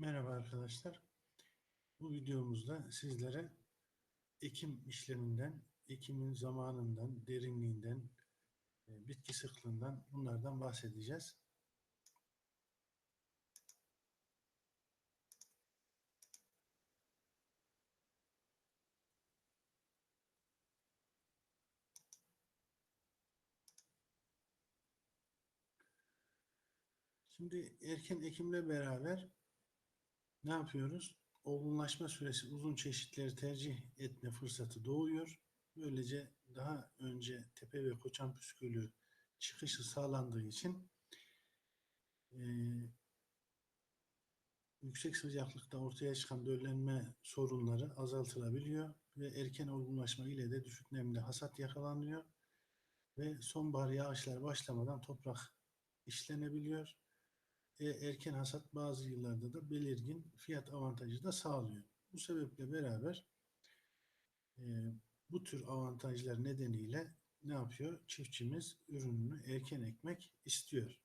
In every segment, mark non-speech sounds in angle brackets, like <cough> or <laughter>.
Merhaba arkadaşlar. Bu videomuzda sizlere ekim işleminden, ekimin zamanından, derinliğinden, e, bitki sıklığından bunlardan bahsedeceğiz. Şimdi erken ekimle beraber ne yapıyoruz? Olgunlaşma süresi uzun çeşitleri tercih etme fırsatı doğuyor. Böylece daha önce tepe ve koçan püskülü çıkışı sağlandığı için e, yüksek sıcaklıkta ortaya çıkan döllenme sorunları azaltılabiliyor ve erken olgunlaşma ile de düşük nemli hasat yakalanıyor ve sonbahar yağışlar başlamadan toprak işlenebiliyor erken hasat bazı yıllarda da belirgin fiyat avantajı da sağlıyor. Bu sebeple beraber e, bu tür avantajlar nedeniyle ne yapıyor? Çiftçimiz ürününü erken ekmek istiyor.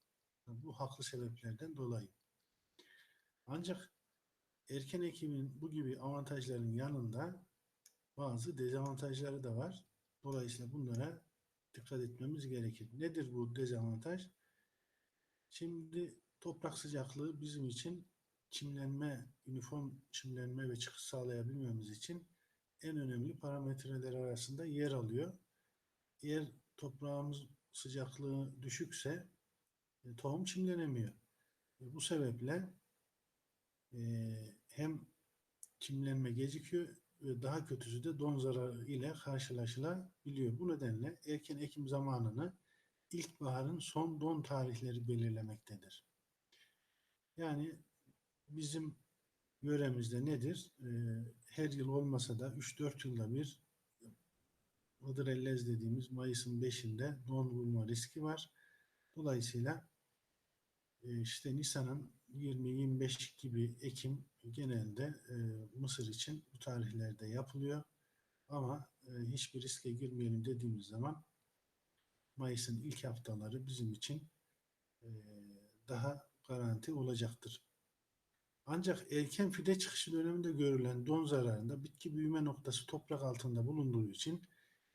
Bu haklı sebeplerden dolayı. Ancak erken ekimin bu gibi avantajların yanında bazı dezavantajları da var. Dolayısıyla bunlara dikkat etmemiz gerekir. Nedir bu dezavantaj? Şimdi toprak sıcaklığı bizim için çimlenme, uniform çimlenme ve çıkış sağlayabilmemiz için en önemli parametreler arasında yer alıyor. Eğer toprağımız sıcaklığı düşükse e, tohum çimlenemiyor. E, bu sebeple e, hem çimlenme gecikiyor ve daha kötüsü de don zararı ile karşılaşılabiliyor. Bu nedenle erken ekim zamanını ilkbaharın son don tarihleri belirlemektedir. Yani bizim yöremizde nedir? Ee, her yıl olmasa da 3-4 yılda bir Hıdrellez dediğimiz Mayıs'ın 5'inde don vurma riski var. Dolayısıyla e, işte Nisan'ın 20-25 gibi Ekim genelde e, Mısır için bu tarihlerde yapılıyor. Ama e, hiçbir riske girmeyelim dediğimiz zaman Mayıs'ın ilk haftaları bizim için daha garanti olacaktır. Ancak erken fide çıkışı döneminde görülen don zararında bitki büyüme noktası toprak altında bulunduğu için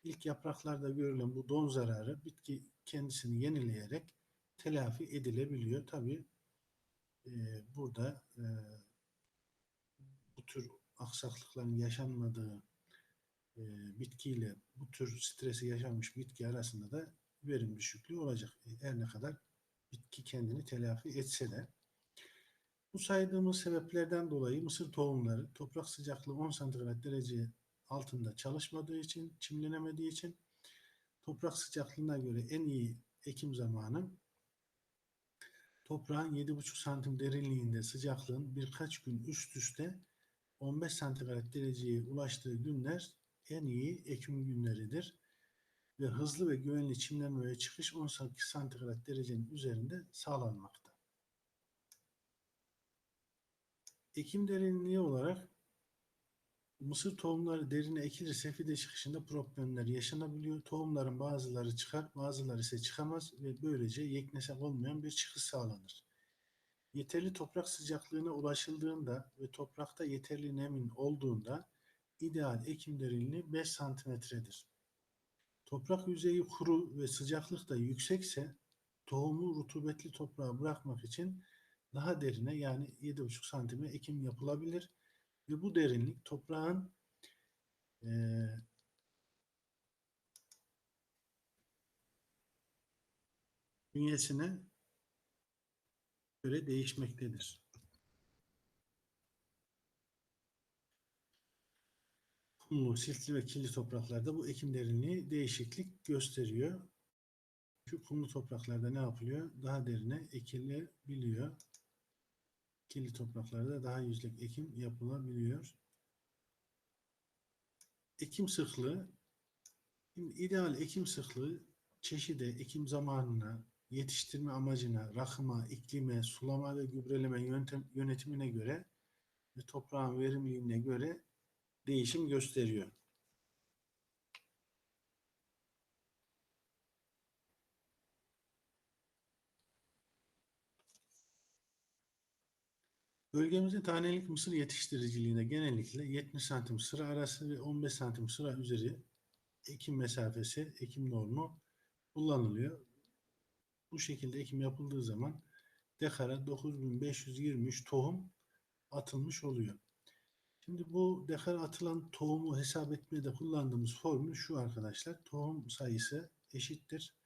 ilk yapraklarda görülen bu don zararı bitki kendisini yenileyerek telafi edilebiliyor. Tabi e, burada e, bu tür aksaklıkların yaşanmadığı e, bitkiyle bu tür stresi yaşanmış bitki arasında da verim düşüklüğü olacak. Her ne kadar bitki kendini telafi etse de bu saydığımız sebeplerden dolayı mısır tohumları toprak sıcaklığı 10 santigrat derece altında çalışmadığı için, çimlenemediği için toprak sıcaklığına göre en iyi ekim zamanı toprağın 7,5 santim derinliğinde sıcaklığın birkaç gün üst üste 15 santigrat dereceye ulaştığı günler en iyi ekim günleridir ve hızlı ve güvenli çimlenmeye çıkış 18 santigrat derecenin üzerinde sağlanmakta. Ekim derinliği olarak mısır tohumları derine ekilirse fide çıkışında problemler yaşanabiliyor. Tohumların bazıları çıkar, bazıları ise çıkamaz ve böylece yeknesel olmayan bir çıkış sağlanır. Yeterli toprak sıcaklığına ulaşıldığında ve toprakta yeterli nemin olduğunda ideal ekim derinliği 5 santimetredir. Toprak yüzeyi kuru ve sıcaklık da yüksekse tohumu rutubetli toprağa bırakmak için daha derine yani 7,5 santime ekim yapılabilir. Ve bu derinlik toprağın e, bünyesine göre değişmektedir. Kumlu, siltli ve kirli topraklarda bu ekim derinliği değişiklik gösteriyor. Çünkü kumlu topraklarda ne yapılıyor? Daha derine ekilebiliyor. Kirli topraklarda daha yüzlük ekim yapılabiliyor. Ekim sıklığı ideal ekim sıklığı çeşide, ekim zamanına, yetiştirme amacına, rakıma, iklime, sulama ve gübreleme yöntem, yönetimine göre ve toprağın verimliliğine göre değişim gösteriyor. Bölgemizde tanelik mısır yetiştiriciliğinde genellikle 70 santim sıra arası ve 15 santim sıra üzeri ekim mesafesi, ekim normu kullanılıyor. Bu şekilde ekim yapıldığı zaman dekara 9523 tohum atılmış oluyor. Şimdi bu dekara atılan tohumu hesap etmede kullandığımız formül şu arkadaşlar. Tohum sayısı eşittir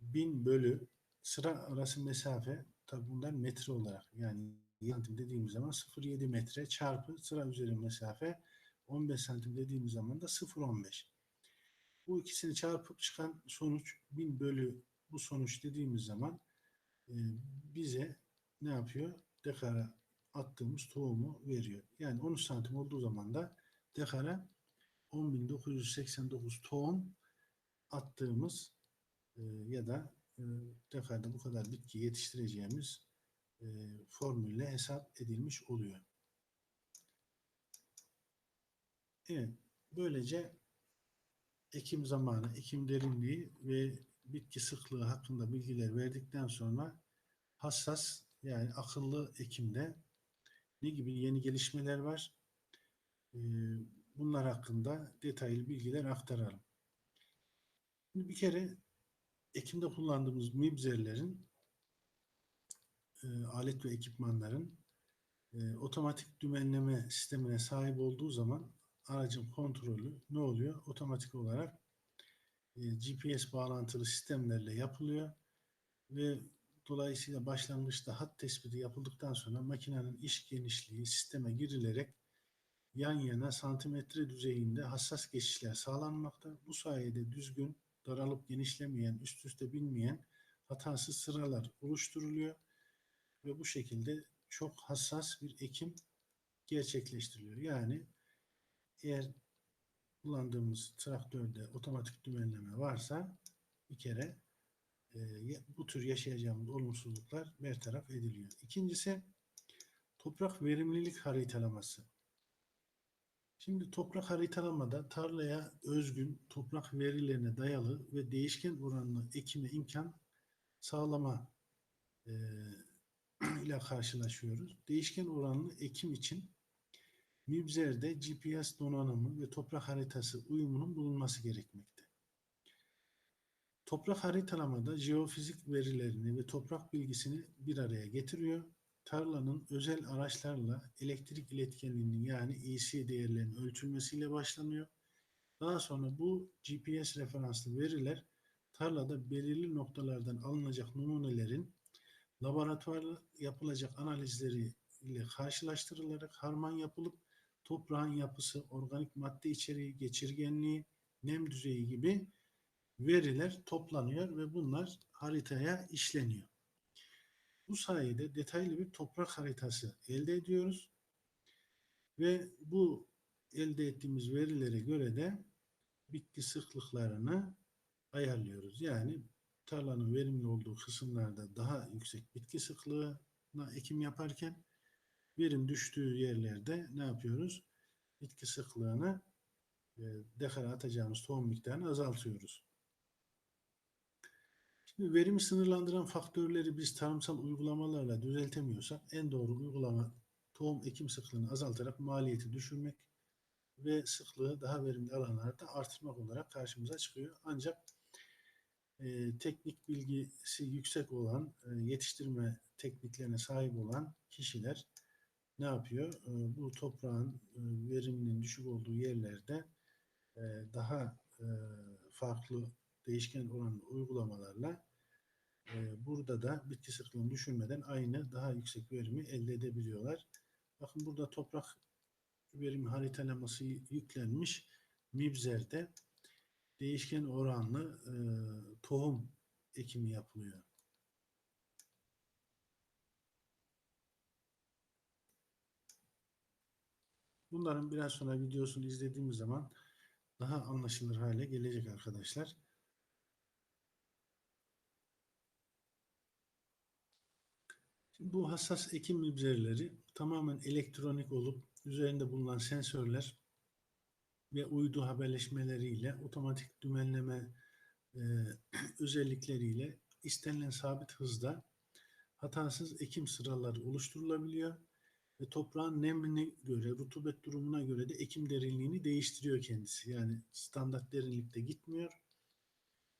1000 bölü sıra arası mesafe tabi bunlar metre olarak yani santim dediğimiz zaman 0.7 metre çarpı sıra üzeri mesafe 15 santim dediğimiz zaman da 0.15. Bu ikisini çarpıp çıkan sonuç 1000 bölü bu sonuç dediğimiz zaman e, bize ne yapıyor? Dekara attığımız tohumu veriyor. Yani 13 santim olduğu zaman da dekara 10.989 tohum attığımız e, ya da e, dekarda bu kadar bitki yetiştireceğimiz e, formülle hesap edilmiş oluyor. Evet, böylece ekim zamanı, ekim derinliği ve bitki sıklığı hakkında bilgiler verdikten sonra hassas yani akıllı ekimde ne gibi yeni gelişmeler var? Ee, bunlar hakkında detaylı bilgiler aktaralım. Şimdi bir kere ekimde kullandığımız mibzerlerin e, alet ve ekipmanların e, otomatik dümenleme sistemine sahip olduğu zaman aracın kontrolü ne oluyor? Otomatik olarak e, GPS bağlantılı sistemlerle yapılıyor ve dolayısıyla başlangıçta hat tespiti yapıldıktan sonra makinenin iş genişliği sisteme girilerek yan yana santimetre düzeyinde hassas geçişler sağlanmakta. Bu sayede düzgün, daralıp genişlemeyen, üst üste binmeyen hatasız sıralar oluşturuluyor ve bu şekilde çok hassas bir ekim gerçekleştiriliyor. Yani eğer kullandığımız traktörde otomatik dümenleme varsa bir kere e, bu tür yaşayacağımız olumsuzluklar bertaraf ediliyor. İkincisi toprak verimlilik haritalaması. Şimdi toprak haritalamada tarlaya özgün toprak verilerine dayalı ve değişken oranlı ekime imkan sağlama e, <clears throat> ile karşılaşıyoruz. Değişken oranlı ekim için Mibzer'de GPS donanımı ve toprak haritası uyumunun bulunması gerekmekte. Toprak haritalamada jeofizik verilerini ve toprak bilgisini bir araya getiriyor. Tarlanın özel araçlarla elektrik iletkenliğinin yani EC değerlerinin ölçülmesiyle başlanıyor. Daha sonra bu GPS referanslı veriler tarlada belirli noktalardan alınacak numunelerin laboratuvarda yapılacak analizleri ile karşılaştırılarak harman yapılıp toprağın yapısı, organik madde içeriği, geçirgenliği, nem düzeyi gibi veriler toplanıyor ve bunlar haritaya işleniyor. Bu sayede detaylı bir toprak haritası elde ediyoruz ve bu elde ettiğimiz verilere göre de bitki sıklıklarını ayarlıyoruz. Yani tarlanın verimli olduğu kısımlarda daha yüksek bitki sıklığına ekim yaparken verim düştüğü yerlerde ne yapıyoruz? Bitki sıklığını e, dekara atacağımız tohum miktarını azaltıyoruz. Şimdi verimi sınırlandıran faktörleri biz tarımsal uygulamalarla düzeltemiyorsak en doğru uygulama tohum ekim sıklığını azaltarak maliyeti düşürmek ve sıklığı daha verimli alanlarda artırmak olarak karşımıza çıkıyor. Ancak e, teknik bilgisi yüksek olan, e, yetiştirme tekniklerine sahip olan kişiler ne yapıyor? E, bu toprağın e, veriminin düşük olduğu yerlerde e, daha e, farklı değişken oranlı uygulamalarla e, burada da bitki sıklığını düşürmeden aynı daha yüksek verimi elde edebiliyorlar. Bakın burada toprak verimi haritalaması yüklenmiş. Mibzer'de değişken oranlı e, tohum ekimi yapılıyor. Bunların biraz sonra videosunu izlediğimiz zaman daha anlaşılır hale gelecek arkadaşlar. Şimdi bu hassas ekim mübzerleri tamamen elektronik olup üzerinde bulunan sensörler ve uydu haberleşmeleriyle otomatik dümenleme e, <clears throat> özellikleriyle istenilen sabit hızda hatasız ekim sıraları oluşturulabiliyor ve toprağın nemine göre, rutubet durumuna göre de ekim derinliğini değiştiriyor kendisi. Yani standart derinlikte gitmiyor.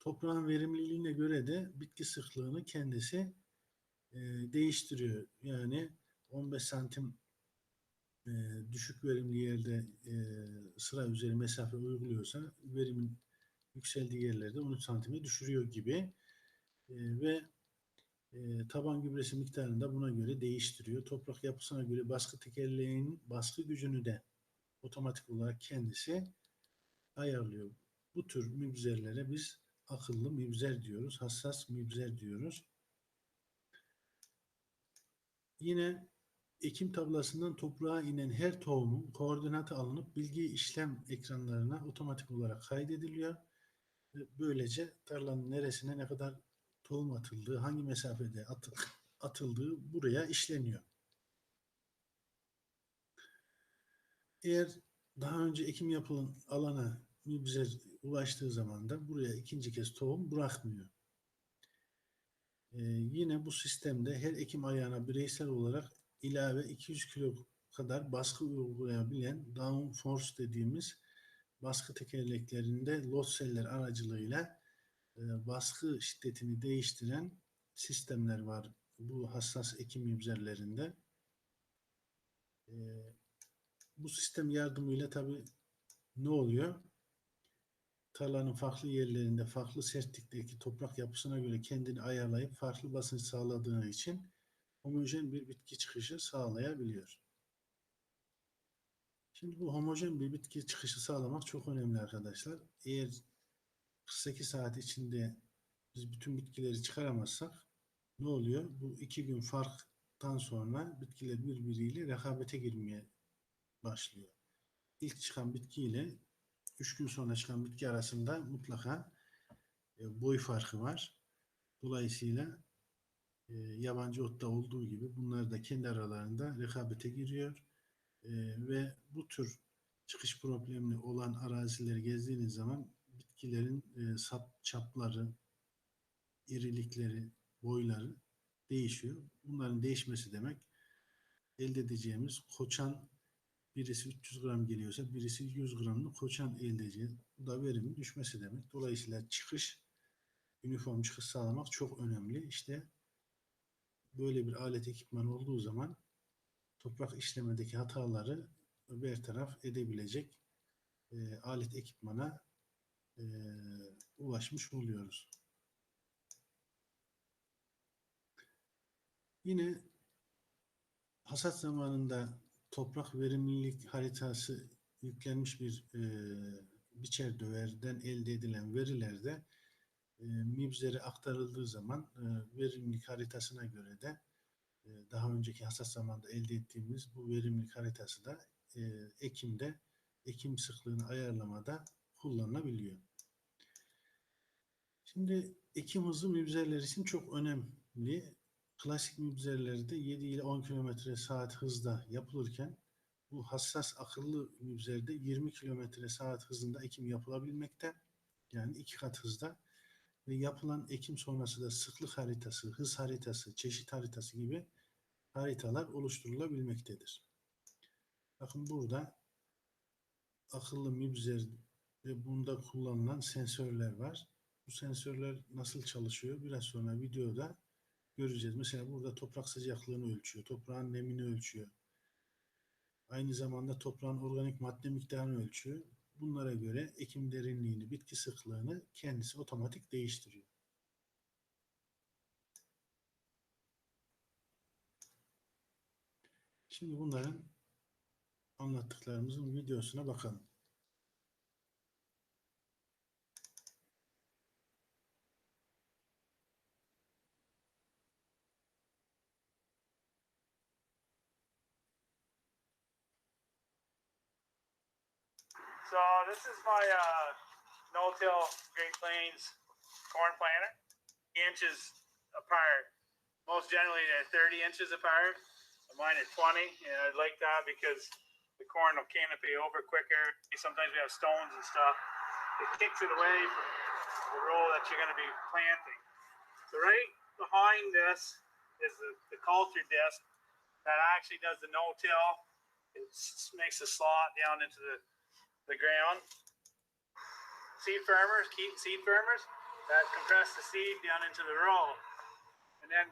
Toprağın verimliliğine göre de bitki sıklığını kendisi e, değiştiriyor. Yani 15 santim e, düşük verimli yerde e, sıra üzeri mesafe uyguluyorsa verimin yükseldiği yerlerde 13 santime düşürüyor gibi E, ve e, taban gübresi miktarını da buna göre değiştiriyor. Toprak yapısına göre baskı tekerleğinin baskı gücünü de otomatik olarak kendisi ayarlıyor. Bu tür mübzerlere biz akıllı mübzer diyoruz, hassas mübzer diyoruz. Yine ekim tablasından toprağa inen her tohumun koordinatı alınıp bilgi işlem ekranlarına otomatik olarak kaydediliyor. Böylece tarlanın neresine ne kadar tohum atıldığı, hangi mesafede atı- atıldığı buraya işleniyor. Eğer daha önce ekim yapılan alana mübzer ulaştığı zaman da buraya ikinci kez tohum bırakmıyor. Ee, yine bu sistemde her ekim ayağına bireysel olarak ilave 200 kilo kadar baskı uygulayabilen downforce dediğimiz baskı tekerleklerinde lot seller aracılığıyla e, baskı şiddetini değiştiren sistemler var bu hassas ekim mübzerlerinde. E, bu sistem yardımıyla tabi ne oluyor? Tarlanın farklı yerlerinde farklı sertlikteki toprak yapısına göre kendini ayarlayıp farklı basınç sağladığı için homojen bir bitki çıkışı sağlayabiliyor. Şimdi bu homojen bir bitki çıkışı sağlamak çok önemli arkadaşlar. Eğer 48 saat içinde biz bütün bitkileri çıkaramazsak ne oluyor? Bu iki gün farktan sonra bitkiler birbiriyle rekabete girmeye başlıyor. İlk çıkan bitki ile 3 gün sonra çıkan bitki arasında mutlaka e, boy farkı var. Dolayısıyla e, yabancı otta olduğu gibi bunlar da kendi aralarında rekabete giriyor. E, ve bu tür çıkış problemli olan arazileri gezdiğiniz zaman bitkilerin e, sap çapları, irilikleri, boyları değişiyor. Bunların değişmesi demek elde edeceğimiz koçan birisi 300 gram geliyorsa birisi 100 gramlı koçan elde edeceğiz. Bu da verimin düşmesi demek. Dolayısıyla çıkış, üniform çıkış sağlamak çok önemli. İşte böyle bir alet ekipman olduğu zaman toprak işlemedeki hataları bertaraf edebilecek e, alet ekipmana e, ulaşmış oluyoruz. Yine hasat zamanında toprak verimlilik haritası yüklenmiş bir e, biçer döverden elde edilen verilerde e, MİBZ'lere aktarıldığı zaman e, verimlilik haritasına göre de e, daha önceki hasat zamanında elde ettiğimiz bu verimlilik haritası da e, ekimde ekim sıklığını ayarlamada kullanılabiliyor. Şimdi ekim hızı mübzerler için çok önemli. Klasik mübzerlerde 7 ile 10 km saat hızda yapılırken bu hassas akıllı mübzerde 20 km saat hızında ekim yapılabilmekte. Yani iki kat hızda ve yapılan ekim sonrası da sıklık haritası, hız haritası, çeşit haritası gibi haritalar oluşturulabilmektedir. Bakın burada akıllı mübzer ve bunda kullanılan sensörler var. Bu sensörler nasıl çalışıyor? Biraz sonra videoda göreceğiz. Mesela burada toprak sıcaklığını ölçüyor, toprağın nemini ölçüyor. Aynı zamanda toprağın organik madde miktarını ölçüyor. Bunlara göre ekim derinliğini, bitki sıklığını kendisi otomatik değiştiriyor. Şimdi bunların anlattıklarımızın videosuna bakalım. So this is my uh, no-till Great Plains corn planter. Inches apart. Most generally they're 30 inches apart. Mine are 20, and I like that because the corn will canopy over quicker. Sometimes we have stones and stuff. It kicks it away from the row that you're going to be planting. So right behind this is the, the culture disc. that actually does the no-till. It makes a slot down into the, the ground. Seed firmers, keep seed firmers that compress the seed down into the row. And then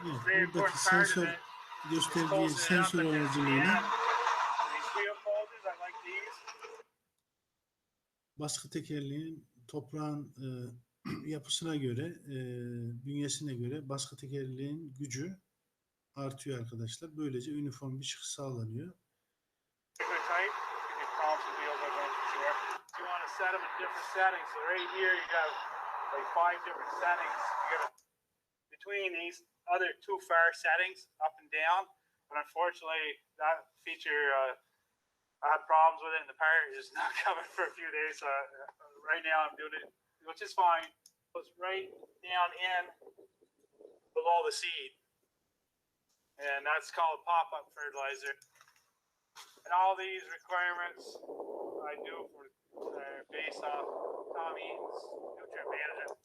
Evet, very important part of sensör it gösterdiği up sensör aracılığıyla baskı tekerleğin toprağın e, <clears throat> yapısına göre, e, bünyesine göre baskı tekerleğin gücü artıyor arkadaşlar. Böylece üniform bir çıkış sağlanıyor. You want to set them in different settings. So right here you have like five different settings. You got between these other two far settings, up and down. But unfortunately, that feature uh, I had problems with it, and the part is <laughs> not coming for a few days. So uh, right now I'm doing it, which is fine. It's right down in below the seed, and that's called pop-up fertilizer. And all these requirements I do for uh, based off Tom nutrient management,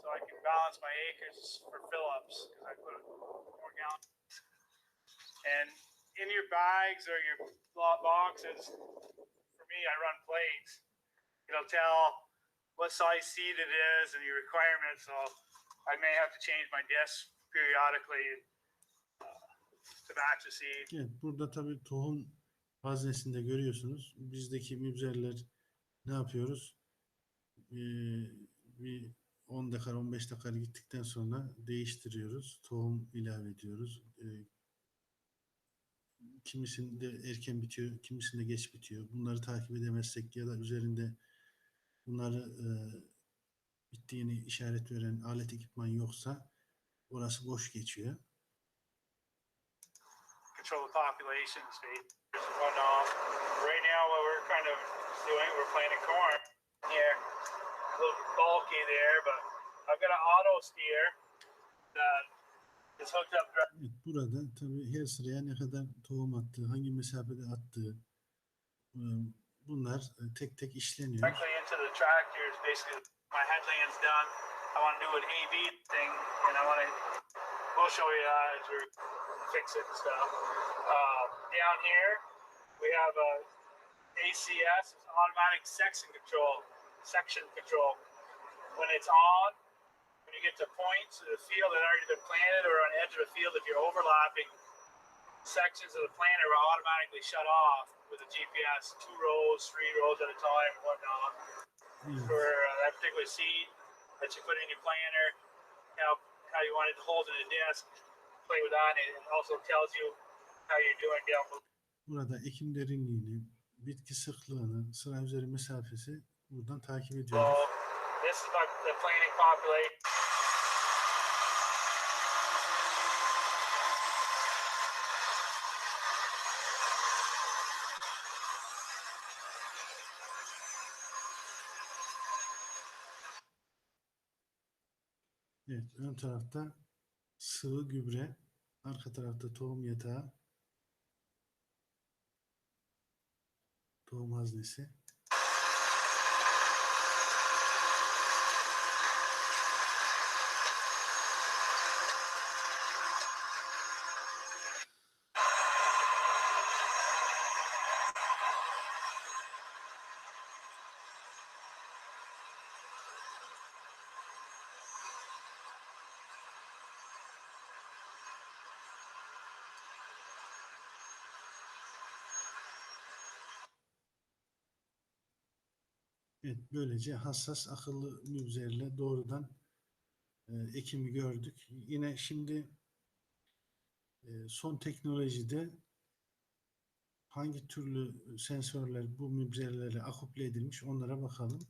so I can balance my acres for fill-ups because I put more gallons. And in your bags or your boxes, for me, I run plates. It'll tell what size seed it is and your requirements. So I may have to change my discs periodically uh, to match the seed. Evet, burada tabii tohum haznesinde görüyorsunuz. Bizdeki mübzerler ne yapıyoruz? Ee, bir 10 dakika 15 dakika gittikten sonra değiştiriyoruz. Tohum ilave ediyoruz. Ee, kimisinde erken bitiyor, kimisinde geç bitiyor. Bunları takip edemezsek ya da üzerinde bunları e, bittiğini işaret veren alet ekipman yoksa orası boş geçiyor. Control the population state. There's one off. Right now, what we're kind of doing, we're planting corn here. A little bulky there, but I've got an auto steer that is hooked up directly Evet, burada tabii her sıraya ne kadar tohum attığı, hangi mesafede attığı bunlar tek tek işleniyor. into the tractors. Basically, my headland's done. I want to do an AV thing, and I want to. We'll show you as we fix it and stuff. Uh, down here, we have a ACS, automatic section control. Section control. When it's on, when you get to points of the field that already been planted or on the edge of the field, if you're overlapping, sections of the planter will automatically shut off with a GPS, two rows, three rows at a time, whatnot Evet, for uh, that particular seed that you put in your planter, how how you want it to hold in the disc, play with that, and it also tells you burada ekim derinliğini, bitki sıklığını, sıra üzeri mesafesi buradan takip ediyoruz. Evet, ön tarafta sıvı gübre, arka tarafta tohum yatağı, tohum haznesi. Evet, böylece hassas akıllı mübzerle doğrudan e, ekimi gördük. Yine şimdi e, son teknolojide hangi türlü sensörler bu mübzerlere akuple edilmiş onlara bakalım.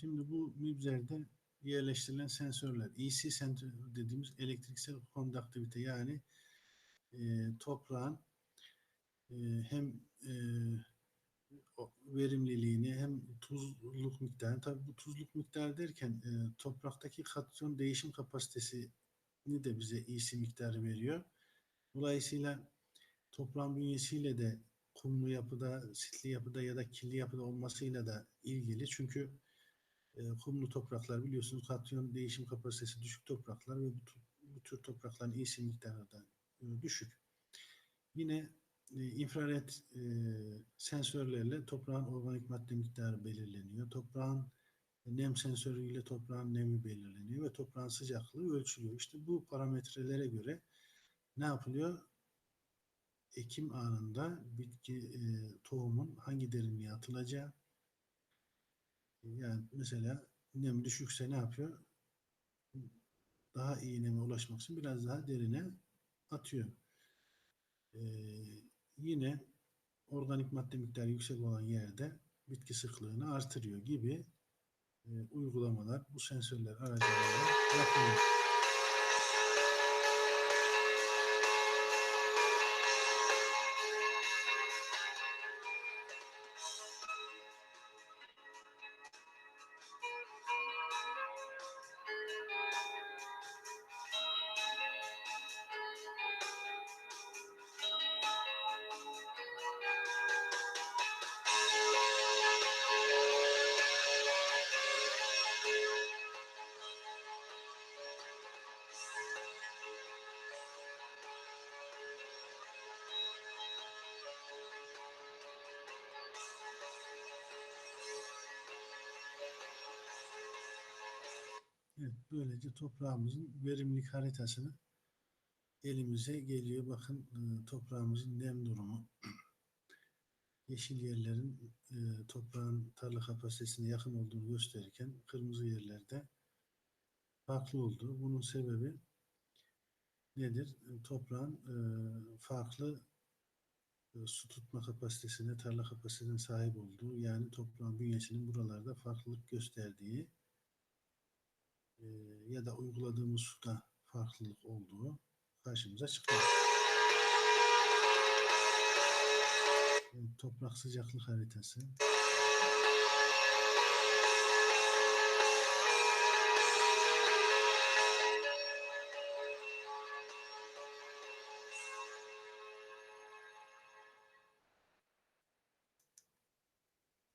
Şimdi bu mübzerde yerleştirilen sensörler, EC sensör dediğimiz elektriksel konduktivite yani e, toprağın e, hem e, verimliliğini hem tuzluk miktarını tabii bu tuzluk miktarı derken e, topraktaki katyon değişim kapasitesini de bize iyisi miktarı veriyor. Dolayısıyla toprağın bünyesiyle de kumlu yapıda, sitli yapıda ya da kirli yapıda olmasıyla da ilgili. Çünkü e, kumlu topraklar biliyorsunuz katyon değişim kapasitesi düşük topraklar ve bu, bu tür toprakların iyisi miktarı da e, düşük. Yine e, infrared e, sensörlerle toprağın organik madde miktarı belirleniyor. Toprağın nem sensörüyle toprağın nemi belirleniyor ve toprağın sıcaklığı ölçülüyor. İşte bu parametrelere göre ne yapılıyor? Ekim anında bitki e, tohumun hangi derinliğe atılacağı yani mesela nem düşükse ne yapıyor? Daha iyi neme ulaşmak için biraz daha derine atıyor. Ee, yine organik madde miktarı yüksek olan yerde bitki sıklığını artırıyor gibi e, uygulamalar bu sensörler aracılığıyla yapılıyor. Böylece toprağımızın verimlilik haritasını elimize geliyor. Bakın e, toprağımızın nem durumu. <clears throat> Yeşil yerlerin e, toprağın tarla kapasitesine yakın olduğunu gösterirken kırmızı yerlerde farklı olduğu. Bunun sebebi nedir? E, Toprağın farklı su tutma kapasitesine, tarla kapasitesine sahip olduğu yani toprağın bünyesinin buralarda farklılık gösterdiği e, ya da uyguladığımız suda farklılık olduğu karşımıza çıkıyor. Toprak sıcaklık haritası.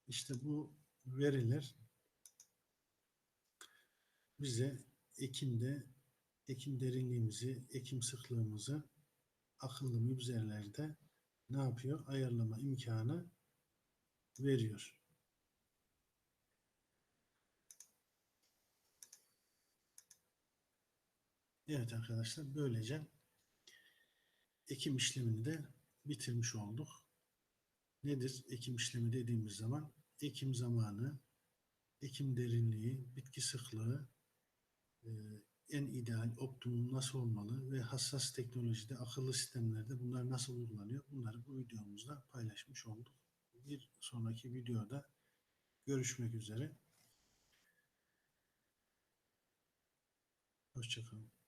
İşte bu veriler bize ekimde ekim derinliğimizi, ekim sıklığımızı akıllı mübzerlerde ne yapıyor? Ayarlama imkanı veriyor. Evet arkadaşlar böylece ekim işlemini de bitirmiş olduk. Nedir ekim işlemi dediğimiz zaman? Ekim zamanı, ekim derinliği, bitki sıklığı, en ideal, optimum nasıl olmalı ve hassas teknolojide, akıllı sistemlerde bunlar nasıl uygulanıyor? Bunları bu videomuzda paylaşmış olduk. Bir sonraki videoda görüşmek üzere. Hoşçakalın.